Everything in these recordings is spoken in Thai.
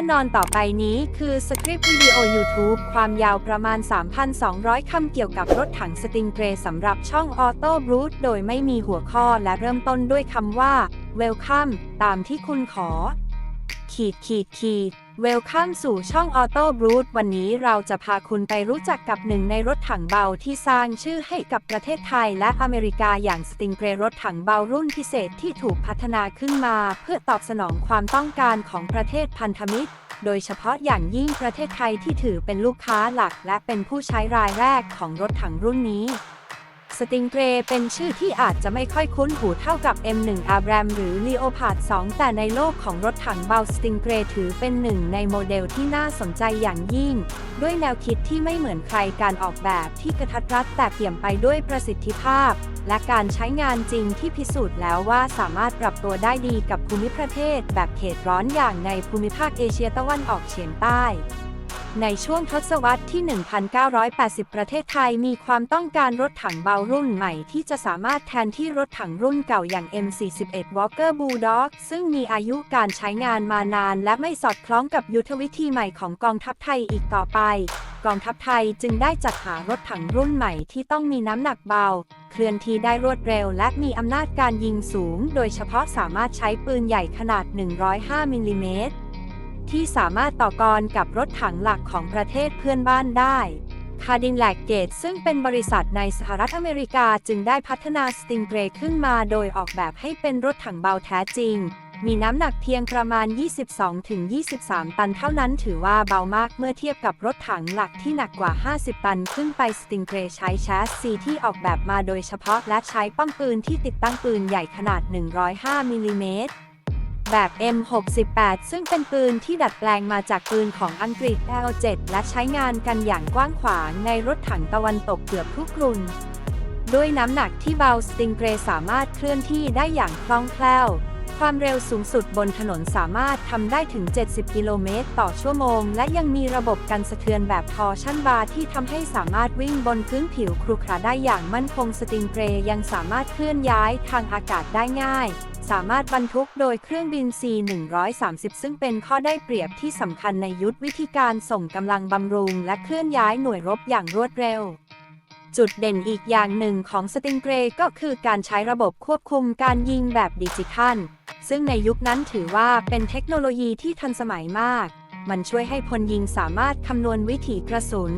น่นอนต่อไปนี้คือสคริปต์วิดีโอ YouTube ความยาวประมาณ 3,200 คำเกี่ยวกับรถถังสติงเกรสำหรับช่องออโต้บรูทโดยไม่มีหัวข้อและเริ่มต้นด้วยคำว่า Welcome ตามที่คุณขอ ขีดขีดขีด Welcome สู่ช่อง Auto b r o o t วันนี้เราจะพาคุณไปรู้จักกับหนึ่งในรถถังเบาที่สร้างชื่อให้กับประเทศไทยและอเมริกาอย่างสติงเกรรถถังเบารุ่นพิเศษที่ถูกพัฒนาขึ้นมา เพื่อตอบสนองความต้องการของประเทศพันธมิตร โดยเฉพาะอย่างยิ่งประเทศไทยที่ถือเป็นลูกค้าหลัก และเป็นผู้ใช้รายแรกของรถถังรุ่นนี้ สติงเกรเป็นชื่อที่อาจจะไม่ค่อยคุ้นหูเท่ากับ M1 Abram หรือ Leopard 2 แต่ในโลกของรถถังเบาสติงเกรถือเป็นหนึ่งในโมเดลที่น่าสนใจอย่างยิ่ง ด้วยแนวคิดที่ไม่เหมือนใครการออกแบบที่กระทัดรัดแต่เปี่ยมไปด้วยประสิทธิภาพ และการใช้งานจริงที่พิสูจน์แล้วว่าสามารถปรับตัวได้ดีกับภูมิประเทศ แบบเขตร้อนอย่างในภูมิภาคเอเชียตะวันออกเฉียงใต้ ในช่วงทศวรรษที่ 1980 ประเทศไทยมีความต้องการรถถังเบารุ่นใหม่ที่จะสามารถแทนที่รถถังรุ่นเก่าอย่าง M41 Walker Bulldog ซึ่งมีอายุการใช้งานมานานและไม่สอดคล้องกับยุทธวิธีใหม่ของกองทัพไทยอีกต่อไป กองทัพไทยจึงได้จัดหารถถังรุ่นใหม่ที่ต้องมีน้ำหนักเบา เคลื่อนที่ได้รวดเร็ว และมีอำนาจการยิงสูง โดยเฉพาะสามารถใช้ปืนใหญ่ขนาด 105มิลลิเมตร ที่สามารถต่อกรกับรถถังหลักของประเทศเพื่อนบ้านได้คาดินแลกเกตซึ่งเป็นบริษัทในสหรัฐอเมริกาจึงได้พัฒนาสติงเกรขึ้นมาโดยออกแบบให้เป็นรถถังเบาแท้จริง มีน้ำหนักเพียงประมาณ 22-23 ตันเท่านั้นถือว่าเบามากเมื่อเทียบกับรถถังหลักที่หนักกว่า 50 ตันขึ้นไปสติงเกรใช้แชสซีที่ออกแบบมาโดยเฉพาะและใช้ป้อมปืนที่ติดตั้งปืนใหญ่ขนาด 105มิลลิเมตร แบบ M68 ซึ่งเป็นปืนที่ดัดแปลงมาจากปืนของอังกฤษ L7 และใช้งานกันอย่างกว้างขวางในรถถังตะวันตกเกือบทุกรุ่นด้วยน้ำหนักที่เบาสติงเกรสามารถเคลื่อนที่ได้อย่างคล่องแคล่ว ความเร็วสูงสุดบนถนนสามารถทำได้ถึง 70 กิโลเมตรต่อชั่วโมง และยังมีระบบกันสะเทือนแบบทอชั่นบาร์ที่ทำให้สามารถวิ่งบนพื้นผิวครุขระได้อย่างมั่นคงสติงเกรยังสามารถเคลื่อนย้ายทางอากาศได้ง่าย สามารถบรรทุกโดยเครื่องบิน C-130 ซึ่งเป็นข้อได้เปรียบที่สำคัญในยุทธวิธีการส่งกำลังบำรุง และเคลื่อนย้ายหน่วยรบอย่างรวดเร็ว จุดเด่นอีกอย่างหนึ่งของสติงเกรก็คือการใช้ระบบควบคุมการยิงแบบดิจิทัล ซึ่งในยุคนั้นถือว่าเป็นเทคโนโลยีที่ทันสมัยมาก มันช่วยให้พลยิงสามารถคำนวณวิถีกระสุน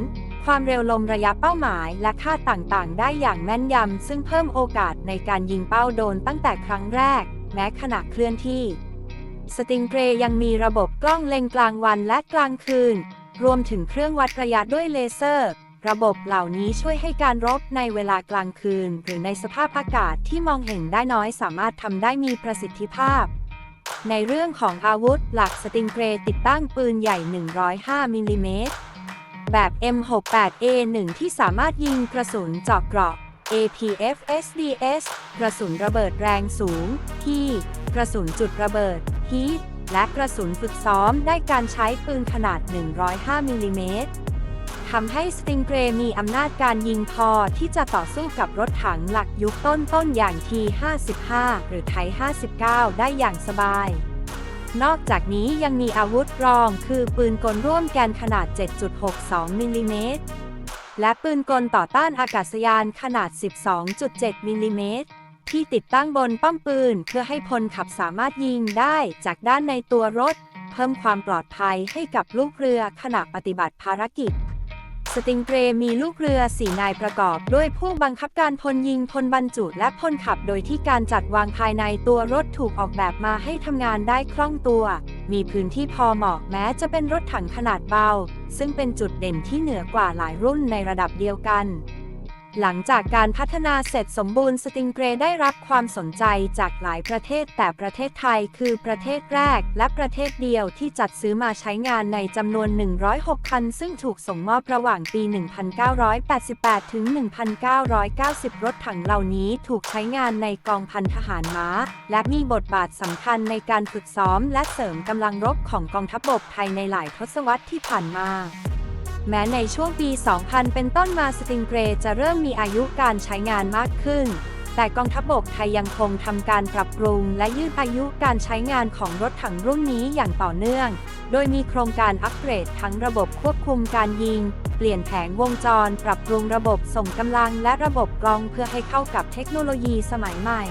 ความเร็วลมระยะเป้าหมายและค่าต่างๆ ได้อย่างแม่นยำ ซึ่งเพิ่มโอกาสในการยิงเป้าโดนตั้งแต่ครั้งแรก แม้ขณะเคลื่อนที่ สติงเกรยังมีระบบกล้องเล็งกลางวันและกลางคืน รวมถึงเครื่องวัดระยะด้วยเลเซอร์ ระบบเหล่านี้ช่วยให้การรบในเวลากลางคืน หรือในสภาพอากาศที่มองเห็นได้น้อยสามารถทำได้มีประสิทธิภาพ ในเรื่องของอาวุธหลักสติงเกรติดตั้งปืนใหญ่ 105มิลลิเมตรแบบ M68A1 ที่สามารถยิงกระสุนเจาะเกราะ APF SDS กระสุนระเบิดแรงสูง ที่ กระสุนจุดระเบิด HEAT และกระสุนฝึกซ้อมได้การใช้ปืนขนาด 105มิลลิเมตรทำให้สติงเกรมีอำนาจการยิงพอที่จะต่อสู้กับรถถังหลักยุคต้นๆอย่าง T55 หรือไท59 ได้อย่างสบาย นอกจากนี้ยังมีอาวุธรองคือปืนกลร่วมแกนขนาด 7.62มิลลิเมตร และปืนกลต่อต้านอากาศยานขนาด 12.7 มิลลิเมตร ที่ติดตั้งบนป้อมปืน เพื่อให้พลขับสามารถยิงได้จากด้านในตัวรถ เพิ่มความปลอดภัยให้กับลูกเรือขณะปฏิบัติภารกิจ สติงเกรมีลูกเรือสี่นายประกอบ ด้วยผู้บังคับการพลยิงพลบรรจุและพลขับ โดยที่การจัดวางภายในตัวรถถูกออกแบบมาให้ทำงานได้คล่องตัว มีพื้นที่พอเหมาะแม้จะเป็นรถถังขนาดเบา ซึ่งเป็นจุดเด่นที่เหนือกว่าหลายรุ่นในระดับเดียวกัน หลังจากการพัฒนาเสร็จสมบูรณ์สติงเกรได้รับความสนใจจากหลายประเทศ แต่ประเทศไทยคือประเทศแรก และประเทศเดียวที่จัดซื้อมาใช้งานในจำนวน 106 คัน ซึ่งถูกส่งมอบระหว่างปี 1988 ถึง 1990 รถถังเหล่านี้ถูกใช้งานในกองพันทหารม้า และมีบทบาทสำคัญในการฝึกซ้อม และเสริมกำลังรบของกองทัพบกไทยในหลายทศวรรษที่ผ่านมา แม้ในช่วงปี 2000 เป็นต้นมาสติงเกรจะเริ่มมีอายุการใช้งานมากขึ้น แต่กองทัพบกไทยยังคงทำการปรับปรุง และยืดอายุการใช้งานของรถถังรุ่นนี้อย่างต่อเนื่อง โดยมีโครงการอัปเกรดทั้งระบบควบคุมการยิง เปลี่ยนแผงวงจร ปรับปรุงระบบส่งกำลังและระบบกรองเพื่อให้เข้ากับเทคโนโลยีสมัยใหม่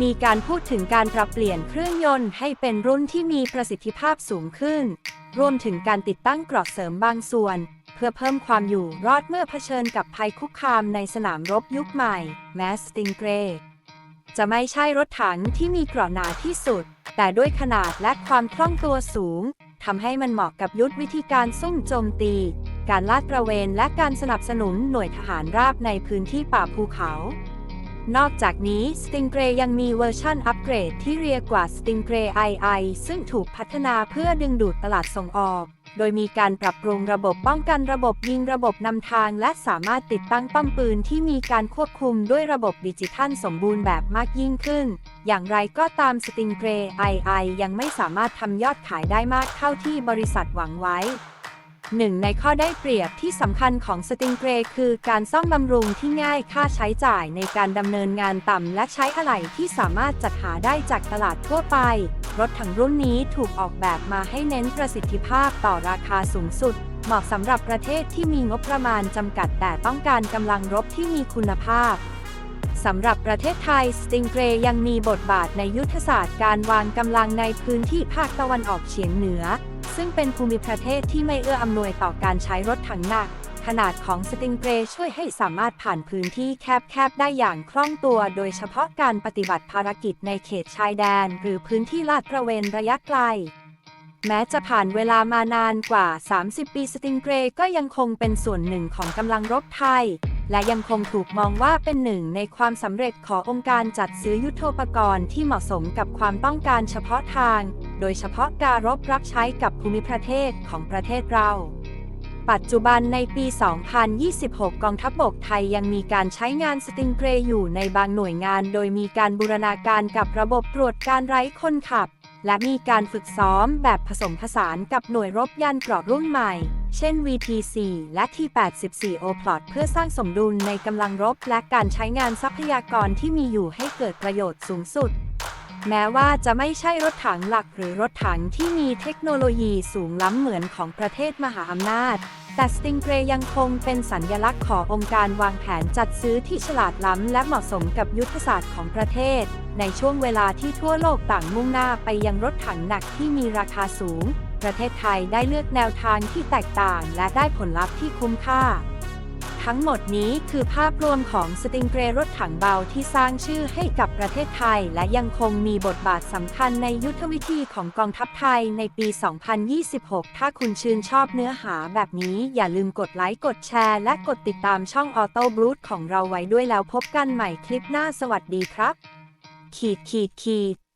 มีการพูดถึงการปรับเปลี่ยนเครื่องยนต์ให้เป็นรุ่นที่มีประสิทธิภาพสูงขึ้น รวมถึงการติดตั้งเกราะเสริมบางส่วน เพื่อเพิ่มความอยู่รอดเมื่อเผชิญกับภัยคุกคามในสนามรบยุคใหม่ m a s t i n g r a y จะไม่ใช่รถถังที่มีเกราะหนาที่สุด แต่ด้วยขนาดและความคล่องตัวสูงทำให้มันเหมาะกับยุทธวิธีการซุ่มโจมตี การลาดตระเวนและการสนับสนุนหน่วยทหารราบในพื้นที่ป่าภูเขา นอกจากนี้ Stingray ยังมีเวอร์ชั่นอัปเกรดที่เรียกว่า Stingray II ซึ่งถูกพัฒนาเพื่อดึงดูดตลาดส่งออก โดยมีการปรับปรุงระบบป้องกันระบบยิงระบบนำทาง และสามารถติดตั้งป้อมปืนที่มีการควบคุมด้วยระบบดิจิทัลสมบูรณ์แบบมากยิ่งขึ้น อย่างไรก็ตาม Stingray II ยังไม่สามารถทำยอดขายได้มากเท่าที่บริษัทหวังไว้ หนึ่งในข้อได้เปรียบที่สำคัญของสติงเกรคือการซ่อมบำรุงที่ง่ายค่าใช้จ่ายในการดำเนินงานต่ำและใช้อะไหล่ที่สามารถจัดหาได้จากตลาดทั่วไป รถถังรุ่นนี้ถูกออกแบบมาให้เน้นประสิทธิภาพต่อราคาสูงสุด เหมาะสำหรับประเทศที่มีงบประมาณจำกัดแต่ต้องการกำลังรบที่มีคุณภาพสำหรับประเทศไทย Stingray ยังมีบทบาทในยุทธศาสตร์การวางกำลังในพื้นที่ภาคตะวันออกเฉียงเหนือ ซึ่งเป็นภูมิประเทศที่ไม่เอื้ออำนวยต่อการใช้รถถังหนัก ขนาดของ Stingray ช่วยให้สามารถผ่านพื้นที่แคบๆได้อย่างคล่องตัว โดยเฉพาะการปฏิบัติภารกิจในเขตชายแดน หรือพื้นที่ลาดตระเวนระยะไกล แม้จะผ่านเวลามานานกว่า 30 ปีสติงเกรก็ยังคงเป็นส่วนหนึ่งของกำลังรบไทย และยังคงถูกมองว่าเป็นหนึ่งในความสำเร็จขององค์การจัดซื้อยุทโธปกรณ์ที่เหมาะสมกับความต้องการเฉพาะทาง โดยเฉพาะการรบรับใช้กับภูมิประเทศของประเทศเราปัจจุบันในปี 2026 กองทัพบกไทยยังมีการใช้งานสติงเกรอยู่ในบางหน่วยงาน โดยมีการบูรณาการกับระบบตรวจการไร้คนขับ และมีการฝึกซ้อมแบบผสมผสานกับหน่วยรบยานเกราะรุ่นใหม่ เช่น VT4 และ T84 O-Plot เพื่อสร้างสมดุลในกำลังรบและการใช้งานทรัพยากรที่มีอยู่ให้เกิดประโยชน์สูงสุด แม้ว่าจะไม่ใช่รถถังหลักหรือรถถังที่มีเทคโนโลยีสูงล้ำเหมือนของประเทศมหาอำนาจ แต่ Stingray ยังคงเป็นสัญญลักษณ์ขององค์การวางแผนจัดซื้อที่ฉลาดล้ำและเหมาะสมกับยุทธศาสตร์ของประเทศ ในช่วงเวลาที่ทั่วโลกต่างมุ่งหน้าไปยังรถถังหนักที่มีราคาสูง ประเทศไทยได้เลือกแนวทางที่แตกต่างและได้ผลลัพธ์ที่คุ้มค่า ทั้งหมดนี้คือภาพรวมของสติงเกรรถถังเบาที่สร้างชื่อให้กับประเทศไทย และยังคงมีบทบาทสำคัญในยุทธวิธีของกองทัพไทยในปี 2026 ถ้าคุณชื่นชอบเนื้อหาแบบนี้อย่าลืมกดไลค์ กดแชร์ และกดติดตามช่อง Auto b r o o t ของเราไว้ด้วยแล้วพบกันใหม่คลิปหน้าสวัสดีครับ ขีดขีดขีด